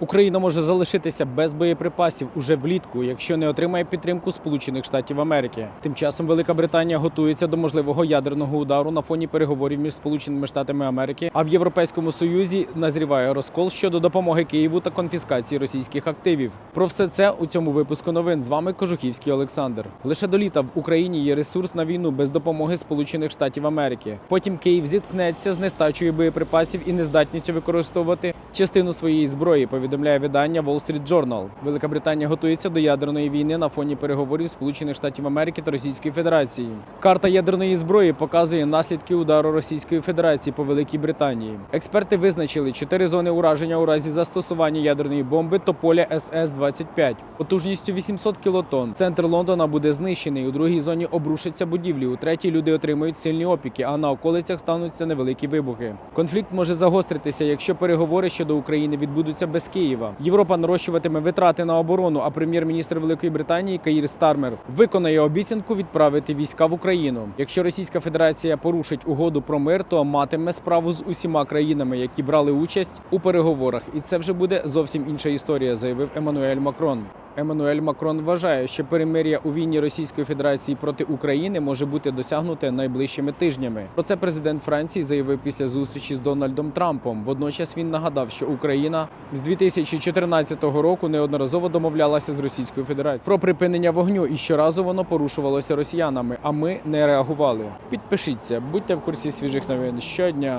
Україна може залишитися без боєприпасів уже влітку, якщо не отримає підтримку Сполучених Штатів Америки. Тим часом Велика Британія готується до можливого ядерного удару на фоні переговорів між Сполученими Штатами Америки. А в Європейському Союзі назріває розкол щодо допомоги Києву та конфіскації російських активів. Про все це у цьому випуску новин з вами Кожухівський Олександр. Лише до літа в Україні є ресурс на війну без допомоги Сполучених Штатів Америки. Потім Київ зіткнеться з нестачею боєприпасів і нездатністю використовувати частину своєї зброї. Повідомляє видання Wall Street Journal. Велика Британія готується до ядерної війни на фоні переговорів Сполучених Штатів Америки та Російської Федерації. Карта ядерної зброї показує наслідки удару Російської Федерації по Великій Британії. Експерти визначили чотири зони ураження у разі застосування ядерної бомби Тополя СС 25 потужністю 800 кілотон. Центр Лондона буде знищений. У другій зоні обрушаться будівлі. У третій люди отримають сильні опіки, а на околицях стануться невеликі вибухи. Конфлікт може загостритися, якщо переговори щодо України відбудуться без Києва. Європа нарощуватиме витрати на оборону. А прем'єр-міністр Великої Британії Каїр Стармер виконає обіцянку відправити війська в Україну. Якщо Російська Федерація порушить угоду про мир, то матиме справу з усіма країнами, які брали участь у переговорах, і це вже буде зовсім інша історія, заявив Еммануель Макрон. Еммануель Макрон вважає, що перемир'я у війні Російської Федерації проти України може бути досягнуте найближчими тижнями. Про це президент Франції заявив після зустрічі з Дональдом Трампом. Водночас він нагадав, що Україна з 2014 року неодноразово домовлялася з Російською Федерацією про припинення вогню, і щоразу воно порушувалося росіянами. А ми не реагували. Підпишіться, будьте в курсі свіжих новин щодня.